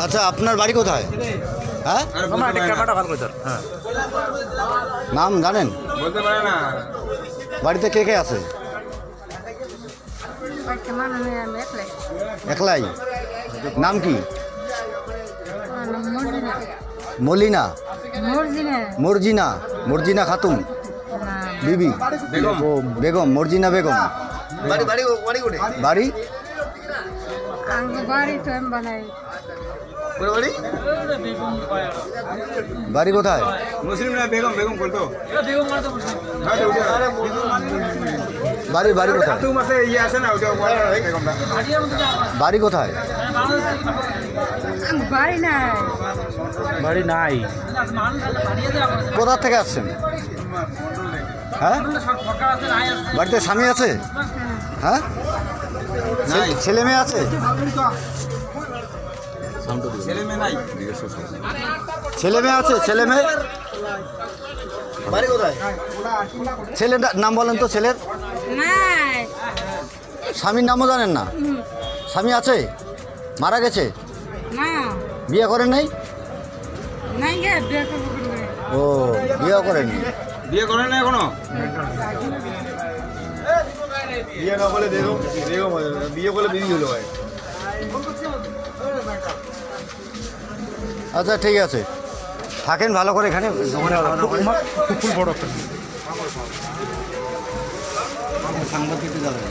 আচ্ছা আপনার বাড়ি কোথায়? হ্যাঁ? আমার একটা ক্যামেরাটা ভালো করে ধর হ্যাঁ। নাম জানেন? বলতে পারে না। বাড়িতে কে কে আছে? একলাই। নাম কি? মলিনা? মর্জিনা। মর্জিনা? খাতুন? বিবি? বেগম। বেগম। মর্জিনা বেগম? বাড়ি? বাড়ি বাড়ি? কোথায়? মুসলিম না বেগম বেগম বলতো বাড়ি বাড়ি কোথায়? ইয়ে আছে না বাড়ি কোথায়? bari nai. বাড়ি নাই। কোথা থেকে আসছেন? হ্যাঁ? বাড়িতে স্বামী আছে? হ্যাঁ? ছেলে মেয়ে আছে? ছেলে মেয়ে আছে ছেলে মেয়ে? বাড়ি কোথায়? ছেলের নাম বলেন তো ছেলের। স্বামীর নামও জানেন না? স্বামী আছে? মারা গেছে? বিয়ে করেন নাই. ও বিয়ে করেননি? বিয়ে করেন না এখনও? বিয়ে না বলে বেগম বেগম বিয়ে করলে বিয়ে হলো ভাই আচ্ছা ঠিক আছে। থাকেন ভালো করে এখানে দোকানে খুব বড় একটা। সাংবাদিকদের যাবেন